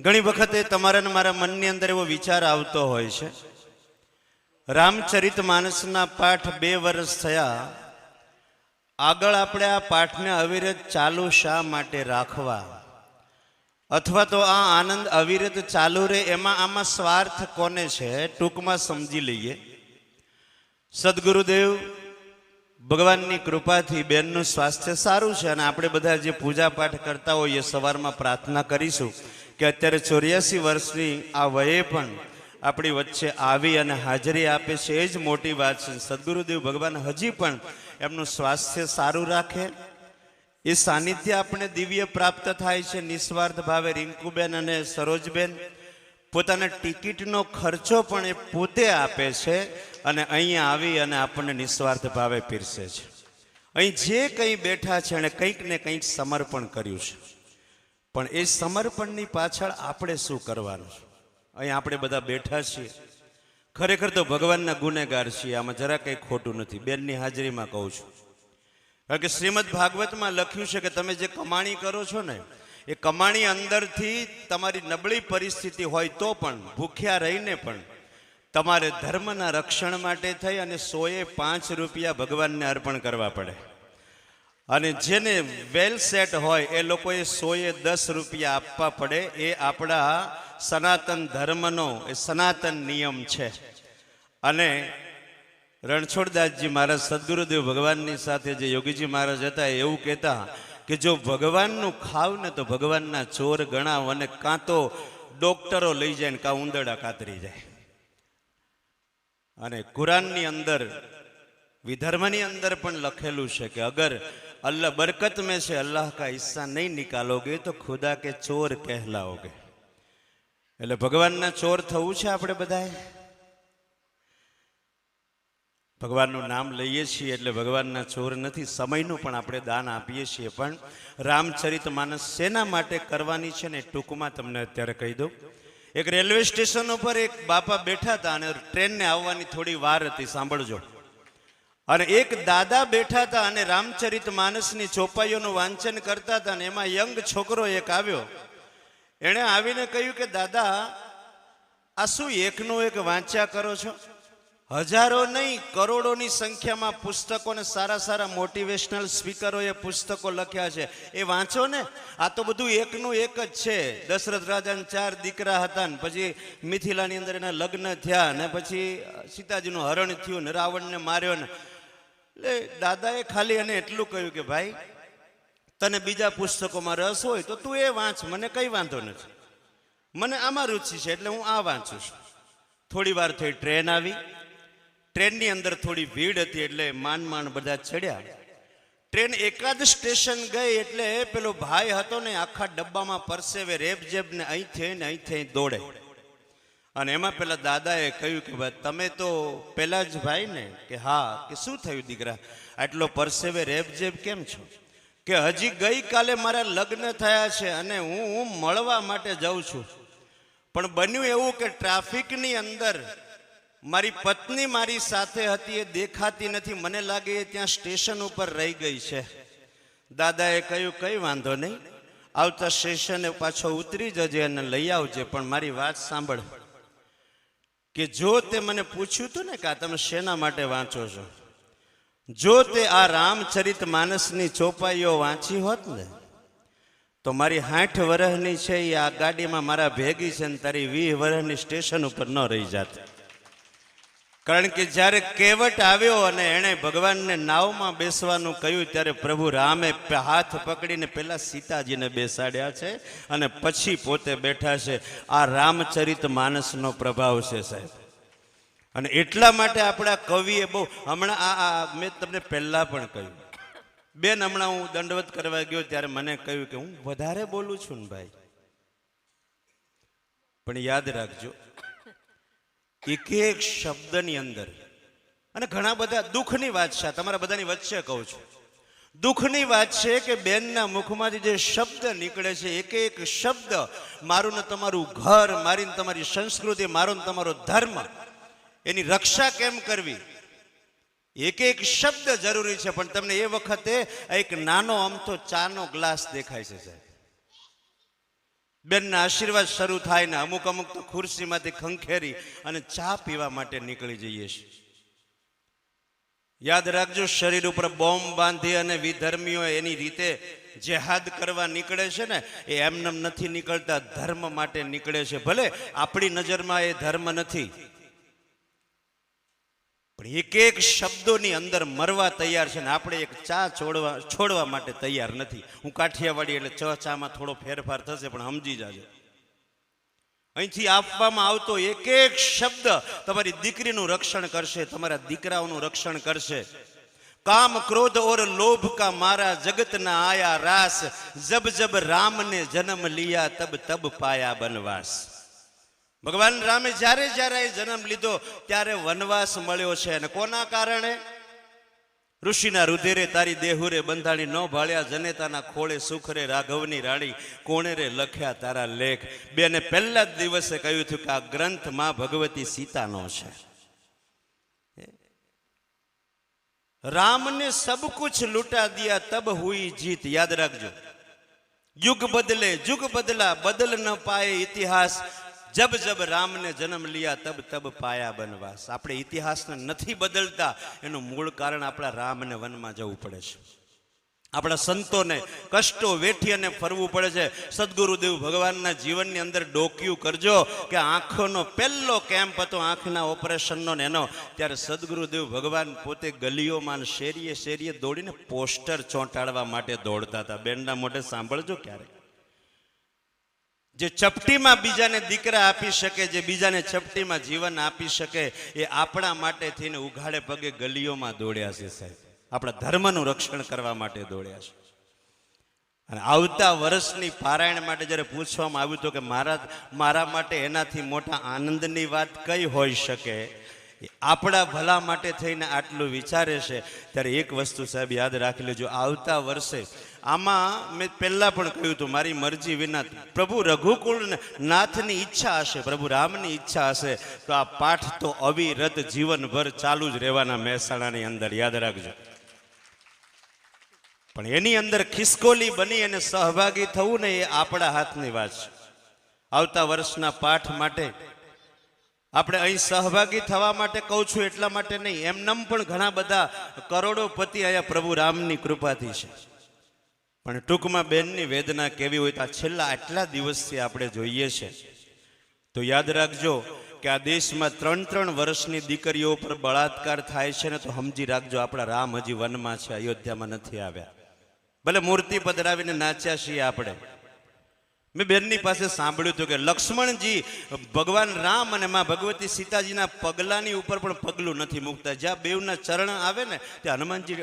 ઘણી વખતે તમારા મારા મનની અંદર એવો વિચાર આવતો હોય છે. રામચરિત માનસના પાઠ બે વર્ષ થયા. આગળ આપણે આ પાઠને અવિરત ચાલુ શા માટે રાખવા? અથવા તો આ આનંદ અવિરત ચાલુ રહે એમાં આમાં સ્વાર્થ કોને છે ટૂંકમાં સમજી લઈએ. સદગુરુદેવ, ભગવાનની કૃપાથી બેનનું સ્વાસ્થ્ય સારું છે અને આપણે બધા જે પૂજા પાઠ કરતા હોઈએ સવારમાં પ્રાર્થના કરીશું. કે અત્યારે ચોર્યાસી વર્ષની આ વયે પણ આપણી વચ્ચે આવી અને હાજરી આપે છે, એ જ મોટી વાત છે. સદગુરુદેવ ભગવાન હજી પણ એમનું સ્વાસ્થ્ય સારું રાખે. એ સાનિધ્ય આપણે દિવ્ય પ્રાપ્ત થાય છે, નિસ્વાર્થ ભાવે રિંકુબેન અને સરોજબેન. પોતાના ટિકિટનો ખર્ચો પણ એ પોતે આપે છે અને અહીંયા આવી અને આપણને નિસ્વાર્થ ભાવે પીરસે છે. અહીં જે કંઈ બેઠા છે, એણે કંઈક ને કંઈક સમર્પણ કર્યું છે. પણ એ સમર્પણની પાછળ આપણે શું કરવાનું? છે અહીં આપણે બધા બેઠા છીએ. ખરેખર તો ભગવાનના ગુનેગાર છીએ. આમાં જરા કંઈ ખોટું નથી. બેનની હાજરીમાં કહું છું. કારણ કે શ્રીમદ ભાગવતમાં લખ્યું છે કે તમે જે કમાણી કરો છો ને, એ કમાણી અંદરથી તમારી નબળી પરિસ્થિતિ હોય તો પણ, ભૂખ્યા રહીને પણ, તમારે ધર્મના રક્ષણ માટે થઈ અને સોએ પાંચ રૂપિયા ભગવાનને અર્પણ કરવા પડે. અને જેને વેલ સેટ હોય, એ લોકોએ સોએ દસ રૂપિયા આપવા પડે. એ આપણા સનાતન ધર્મનો, એ સનાતન નિયમ છે. અને રણછોડદાસજી મહારાજ સદગુરુદેવ ભગવાનની સાથે જે યોગીજી મહારાજ હતા એવું કહેતા કે જો ભગવાનનું ખાવ ને તો ભગવાનના ચોર ગણાવ અને કાં તો ડોક્ટરો લઈ જાય ને કાં ઉંદરડા કાતરી જાય. અને કુરાનની અંદર વિધર્મની અંદર પણ લખેલું છે કે અગર અલ્લાહ બરકત મેં છે, અલ્લાહ કા હિસ્સા નહીં નિકાલોગે તો ખુદા કે ચોર કહેલાઓગે. એટલે ભગવાનના ચોર થવું છે આપણે બધાએ? ભગવાનનું નામ લઈએ છીએ એટલે ભગવાનના ચોર નથી, સમયનું પણ આપણે દાન આપીએ છીએ. પણ રામચરિત માનસ સેના માટે કરવાની છે ને ટૂંકમાં તમને અત્યારે કહી દઉં. એક રેલવે સ્ટેશન ઉપર એક બાપા બેઠા હતા અને ટ્રેનને આવવાની થોડી વાર હતી, સાંભળજો. અને એક દાદા બેઠા હતા અને રામચરિત માનસની ચોપાઈઓનું વાંચન કરતા હતા અને એમાં યંગ છોકરો એક આવ્યો. એણે આવીને કહ્યું કે, દાદા, આ શું એકનું એક વાંચ્યા કરો છો? હજારો નહીં, કરોડોની સંખ્યામાં પુસ્તકો ને સારા સારા મોટિવેશનલ સ્પીકરોએ પુસ્તકો લખ્યા છે. એ વાંચો ને. આ તો બધું એકનું એક જ છે. દશરથ રાજાને ચાર દીકરા હતા ને, પછી મિથિલાની અંદર એના લગ્ન થયા ને, પછી સીતાજીનું હરણ થયું ને, રાવણને માર્યો ને. એટલે દાદાએ ખાલી એને એટલું કહ્યું કે, ભાઈ, તને બીજા પુસ્તકોમાં રસ હોય તો તું એ વાંચ, મને કંઈ વાંધો નથી. મને આમાં રુચિ છે એટલે હું આ વાંચું છું. થોડી વાર થઈ ટ્રેન આવી. ટ્રેનની અંદર થોડી ભીડ હતી એટલે માન માન બધા ચડ્યા. ટ્રેન એકાદ સ્ટેશન ગઈ એટલે પેલો ભાઈ હતો ને આખા ડબ્બામાં પરસેવે રેબ જેબ ને અહીંથી ને અહીંથી દોડે. અને એમાં પેલા દાદાએ કહ્યું કે તમે તો પેલા જ ભાઈ ને કે હા, કે શું થયું દીકરા? આટલો પરસેવે રેબજેબ કેમ છો? કે હજી ગઈકાલે મારા લગ્ન થયા છે અને હું હું મળવા માટે જાઉં છું. પણ બન્યું એવું કે ટ્રાફિકની અંદર મારી પત્ની મારી સાથે હતી, એ દેખાતી નથી. મને લાગે એ ત્યાં સ્ટેશન ઉપર રહી ગઈ છે. દાદાએ કહ્યું, કઈ વાંધો નહીં. આવતા સ્ટેશને પાછો ઉતરી જજે અને લઈ આવજે, પણ મારી વાત સાંભળ. કે જો તે મને પૂછ્યું હતું ને કે આ તમે શેના માટે વાંચો છો? જો તે આ રામચરિત માનસની ચોપાઈઓ વાંચી હોત ને, તો મારી હાઠ વર્ષની છે એ આ ગાડીમાં મારા ભેગી છે ને તારી વીસ વર્ષની સ્ટેશન ઉપર ન રહી જાત. કારણ કે જ્યારે કેવટ આવ્યો અને એણે ભગવાનને નાવમાં બેસવાનું કહ્યું, ત્યારે પ્રભુ રામે હાથ પકડીને પહેલાં સીતાજીને બેસાડ્યા છે અને પછી પોતે બેઠા છે. આ રામચરિત માનસનો પ્રભાવ છે સાહેબ. અને એટલા માટે આપણા કવિએ બહુ, હમણાં આ, મેં તમને પહેલાં પણ કહ્યું. બેન, હમણાં હું દંડવત કરવા ગયો ત્યારે મને કહ્યું કે હું વધારે બોલું છું ને ભાઈ. પણ યાદ રાખજો એક એક શબ્દની અંદર. અને ઘણા બધા દુઃખની વાત છે. તમારા બધાની વચ્ચે કહું છું. દુઃખની વાત છે કે બેનના મુખમાંથી જે શબ્દ નીકળે છે એક એક શબ્દ મારું ને તમારું ઘર, મારી ને તમારી સંસ્કૃતિ, મારો ને તમારો ધર્મ, એની રક્ષા કેમ કરવી? એક એક શબ્દ જરૂરી છે, પણ તમને એ વખતે એક નાનો અમથો ચાનો ગ્લાસ દેખાય છે, સાહેબ. બેનના આશીર્વાદ શરૂ થાય ને અમુક અમુક તો ખુરશીમાંથી ખંખેરી અને ચા પીવા માટે નીકળી જઈએ છીએ. યાદ રાખજો, શરીર ઉપર બોમ્બ બાંધી અને વિધર્મીઓ એની રીતે જેહાદ કરવા નીકળે છે ને, એ એમનેમ નથી નીકળતા, ધર્મ માટે નીકળે છે. ભલે આપણી નજરમાં એ ધર્મ નથી પણ એક એક શબ્દોની અંદર મરવા તૈયાર છે ને આપણે એક ચા છોડવા છોડવા માટે તૈયાર નથી. હું કાઠિયાવાડી એટલે ચ ચામાં થોડો ફેરફાર થશે પણ સમજી જાજો. અહીંથી આપવામાં આવતો એક એક શબ્દ તમારી દીકરીનું રક્ષણ કરશે, તમારા દીકરાઓનું રક્ષણ કરશે. કામ ક્રોધ ઓર લોભ કા મારા જગતના આયા રાસ, જબ જબ રામને જન્મ લિયા તબ તબ પાયા બનવાસ. ભગવાન રામે જ્યારે જ્યારે એ જન્મ લીધો, ત્યારે વનવાસ મળ્યો છે. અને કોના કારણે? ઋષિના રુધિરે તારી દેહુરે બંધાણી ન ભાળ્યા, જનેતાના ખોળે સુખરે રાઘવની રાણી કોણે રે લખ્યા તારા લેખ. બેને પહેલા જ દિવસે કહ્યું હતું કે આ ગ્રંથમાં ભગવતી સીતાનો છે. રામને સબ કુછ લૂટા દિયા, તબ હુઈ જીત. યાદ રાખજો. યુગ બદલે, જુગ બદલા, બદલ ન પાએ ઇતિહાસ. જબ જબ રામને જન્મ લિયા, તબ તબ પાયા બનવાસ આપણે ઇતિહાસને નથી બદલતા, એનું મૂળ કારણ આપણા રામને વનમાં જવું પડે છે. આપણા સંતોને કષ્ટો વેઠી અને ફરવું પડે છે. સદગુરુદેવ ભગવાનના જીવનની અંદર ડોક્યું કરજો કે આંખોનો પહેલો કેમ્પ હતો, આંખના ઓપરેશનનો ને એનો. ત્યારે સદગુરુદેવ ભગવાન પોતે ગલીઓમાં શેરીએ શેરીએ દોડીને પોસ્ટર ચોંટાડવા માટે દોડતા હતા. બેનના મોઢે સાંભળજો ક્યારેક. જે ચપટીમાં બીજાને દીકરા આપી શકે, જે બીજાને ચપટીમાં જીવન આપી શકે, એ આપણા માટે થઈને ઉઘાડે પગે ગલીઓમાં દોડ્યા છે સાહેબ. આપણા ધર્મનું રક્ષણ કરવા માટે દોડ્યા છે. અને આવતા વર્ષની પારાયણ માટે જ્યારે પૂછવામાં આવ્યું હતું કે મારા મારા માટે એનાથી મોટા આનંદની વાત કઈ હોઈ શકે આપણા ભલા માટે થઈને આટલું વિચારે છે, ત્યારે એક વસ્તુ સાહેબ યાદ રાખી લેજો. આવતા વર્ષે આમાં મેં પહેલા પણ કહ્યું હતું, મારી મરજી વિના પ્રભુ રઘુકુળ નાથની ઈચ્છા હશે, પ્રભુ રામની ઈચ્છા હશે, તો આ પાઠ તો અવિરત જીવનભર ચાલુ જ રહેવાના મહેસાણાની અંદર, યાદ રાખજો. પણ એની અંદર ખિસકોલી બની અને સહભાગી થવું ને એ આપણા હાથની વાત છે. આવતા વર્ષના પાઠ માટે આપણે અહીં સહભાગી થવા માટે કહું છું એટલા માટે નહીં, એમનેમ પણ ઘણા બધા કરોડોપતિ અહીંયા પ્રભુ રામની કૃપાથી છે. પણ ટૂંકમાં બેનની વેદના કેવી હોય તો આ છેલ્લા આટલા દિવસથી આપણે જોઈએ છે. તો યાદ રાખજો કે આ દેશમાં ત્રણ ત્રણ વર્ષની દીકરીઓ પર બળાત્કાર થાય છે ને તો સમજી રાખજો આપણા રામ હજી વનમાં છે, અયોધ્યામાં નથી આવ્યા. ભલે મૂર્તિ પધરાવીને નાચ્યા છીએ આપણે. મેં બેનની પાસે સાંભળ્યું હતું કે લક્ષ્મણજી ભગવાન રામ અને માં ભગવતી સીતાજીના પગલાની ઉપર પણ પગલું નથી મૂકતા. જ્યાં બેવના ચરણ આવે ને, ત્યાં હનુમાનજી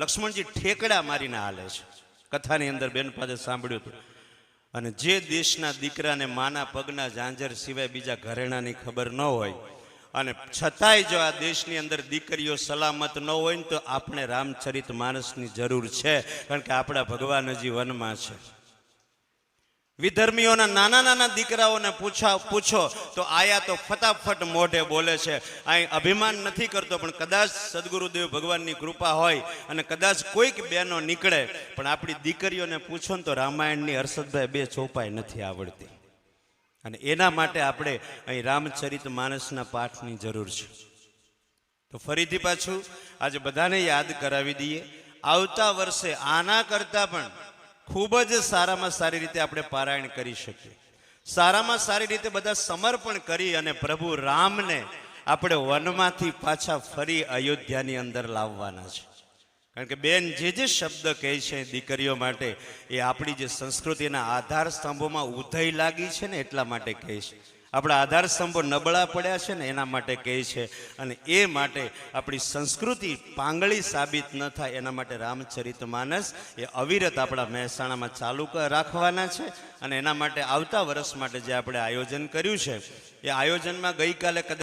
લક્ષ્મણજી ઠેકડા મારીને હાલે છે. કથાની અંદર બેન પાસે સાંભળ્યું હતું. અને જે દેશના દીકરાને માના પગના ઝાંઝર સિવાય બીજા ઘરેણાની ખબર ન હોય, અને છતાંય જો આ દેશની અંદર દીકરીઓ સલામત ન હોય ને તો આપણે રામચરિત માણસની જરૂર છે, કારણ કે આપણા ભગવાન હજી વનમાં છે. વિધર્મીઓના નાના નાના દીકરાઓને પૂછા, પૂછો, તો આયા તો ફટાફટ મોઢે બોલે છે, અહીં અભિમાન નથી કરતો, પણ કદાચ સદગુરુદેવ ભગવાનની કૃપા હોય અને કદાચ કોઈક બેનો નીકળે પણ આપણી દીકરીઓને પૂછો ને તો રામાયણની હર્ષદભાઈ બે ચોપાઈ નથી આવડતી. અને એના માટે આપણે અહીં રામચરિત માનસના પાઠની જરૂર છે. તો ફરીથી પાછું આજે બધાને યાદ કરાવી દઈએ. આવતા વર્ષે આના કરતાં પણ ખૂબ જ સારામાં સારી રીતે આપણે પારાયણ કરી શકીએ. સારામાં સારી રીતે બધા સમર્પણ કરી અને પ્રભુ રામને આપણે વનમાંથી પાછા ફરી અયોધ્યાની અંદર લાવવાના છે. કારણ કે બેન, જે જે શબ્દ કહે છે દીકરીઓ માટે, એ આપણી જે સંસ્કૃતિના આધાર સ્તંભોમાં ઉધઈ લાગી છે ને એટલા માટે કહે છે. આપણા આધાર સ્તંભો નબળા પડ્યા છે ને એના માટે કહે છે. અને એ માટે આપણી સંસ્કૃતિ પાંગળી સાબિત ન થાય એના માટે રામચરિત માનસ એ અવિરત આપણા મહેસાણામાં ચાલુ રાખવાના છે. અને એના માટે આવતા વર્ષ માટે જે આપણે આયોજન કર્યું છે, એ આયોજનમાં ગઈકાલે કદાચ